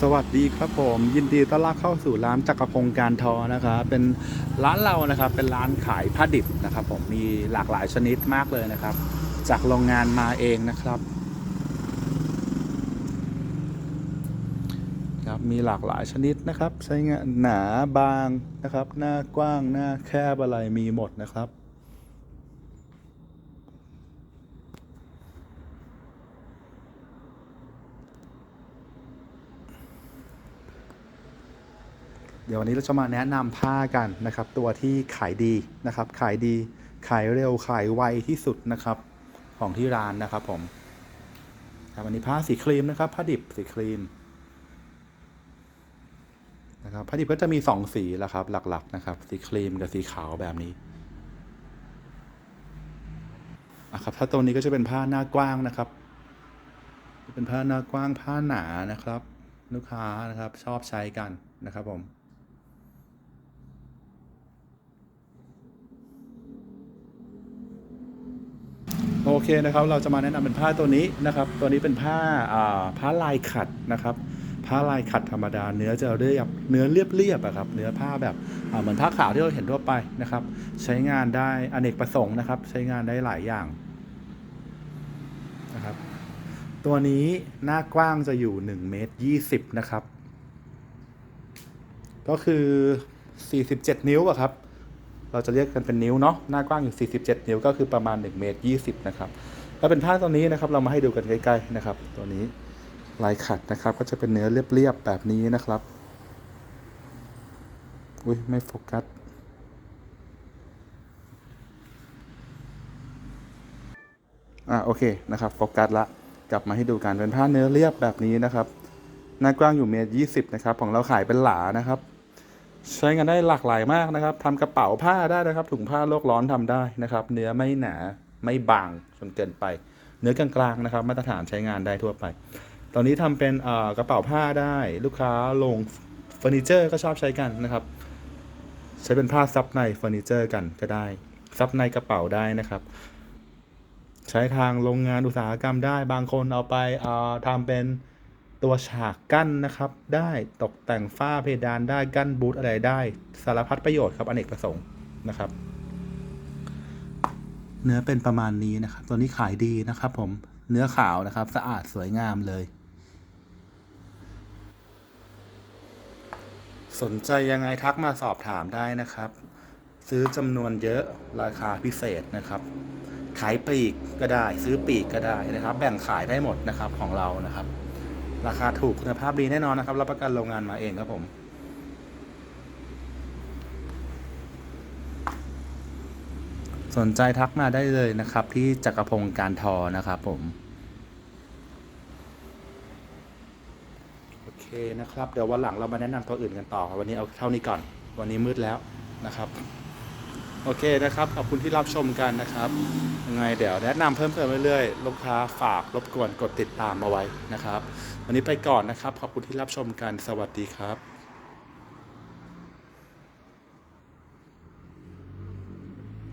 สวัสดีครับผม ยินดีต้อนรับเข้าสู่ร้านจักรพงศ์การทอนะครับเป็นร้านเรานะครับเป็นร้านขายผ้าดิบนะครับผมมีหลากหลายชนิดมากเลยนะครับ จากโรงงานมาเองนะครับครับมีหลากหลายชนิดนะครับ ใช้งานหนาบางนะครับ หน้ากว้างหน้าแคบอะไรมีหมดนะครับ เดี๋ยววันนี้เราจะมาแนะนำผ้ากันนะครับ ตัวที่ขายดีนะครับ ขายดีขายเร็วขายไวที่สุดนะครับ ของที่ร้านนะครับผมครับวันนี้ผ้าสีครีมนะครับ ผ้าดิบสีครีมนะครับผ้าดิบก็จะมีสองสีแหละครับ หลักๆนะครับ สีครีมกับสีขาวแบบนี้อะครับถ้าตัวนี้ก็จะเป็นผ้าหน้ากว้างนะครับ เป็นผ้าหน้ากว้างผ้าหนานะครับ ลูกค้านะครับชอบใช้กันนะครับผม โอเคนะครับเราจะมาแนะนำเป็นผ้าตัวนี้นะครับ ตัวนี้เป็นผ้าอ่าผ้าลายขัดนะครับ ผ้าลายขัดธรรมดา เนื้อจะเรียบเนื้อเรียบๆอะครับ เนื้อผ้าแบบเหมือนผ้าขาวที่เราเห็นทั่วไปนะครับ ใช้งานได้อเนกประสงค์นะครับ ใช้งานได้หลายอย่างนะครับ ตัวนี้หน้ากว้างจะอยู่1เมตร20นะครับ ก็คือ 47 นิ้วอะครับ เราจะเรียกกันเป็นนิ้วเนาะหน้ากว้างอยู่ 47 นิ้วก็คือประมาณ 1 เมตร 20 นะครับแล้วเป็นผ้าตัวนี้นะครับเรามาให้ดูกันใกล้ๆนะครับ ตัวนี้ลายขัดนะครับ ก็จะเป็นเนื้อเรียบๆแบบนี้นะครับอุ้ยไม่โฟกัสอ่าโอเคนะครับโฟกัสละกลับมาให้ดูกันเป็นผ้าเนื้อเรียบแบบนี้นะครับหน้ากว้างอยู่เมตรยี่สิบนะครับของเราขายเป็นหลานะครับ ใช้งานได้หลากหลายมากนะครับทำกระเป๋าผ้าได้นะครับ ถุงผ้าโลกร้อนทำได้นะครับ เนื้อไม่หนาไม่บางจนเกินไป เนื้อกลางๆนะครับ มาตรฐานใช้งานได้ทั่วไป ตอนนี้ทำเป็นกระเป๋าผ้าได้ลูกค้าลงเฟอร์นิเจอร์ก็ชอบใช้กันนะครับ ใช้เป็นผ้าซับในเฟอร์นิเจอร์กันก็ได้ ซับในกระเป๋าได้นะครับ ใช้ทางโรงงานอุตสาหกรรมได้บางคนเอาไปทำเป็น ตัวฉากกั้นนะครับ ได้ตกแต่งฝ้าเพดานได้กั้นบูธอะไรได้สารพัดประโยชน์ครับอเนกประสงค์นะครับ เนื้อเป็นประมาณนี้นะครับ ตัวนี้ขายดีนะครับ ผมเนื้อขาวนะครับ สะอาดสวยงามเลย สนใจยังไงทักมาสอบถามได้นะครับ ซื้อจำนวนเยอะราคาพิเศษนะครับขายปลีกก็ได้ ซื้อปลีกก็ได้นะครับ แบ่งขายได้หมดนะครับของเรานะครับ ราคาถูกคุณภาพดีแน่นอนนะครับรับประกันโรงงานมาเองครับผมสนใจทักมาได้เลยนะครับ ที่จักรพงศ์การทอนะครับผม โอเคนะครับ เดี๋ยววันหลังเรามาแนะนำตัวอื่นกันต่อ วันนี้เอาเท่านี้ก่อน วันนี้มืดแล้วนะครับ โอเคนะครับ ขอบคุณที่รับชมกันนะครับ ยังไงเดี๋ยวแนะนำเพิ่มเติมเรื่อยๆ ลูกค้าฝากรบกวนกดติดตามเอาไว้นะครับ วันนี้ไปก่อนนะครับ ขอบคุณที่รับชมกัน สวัสดีครับ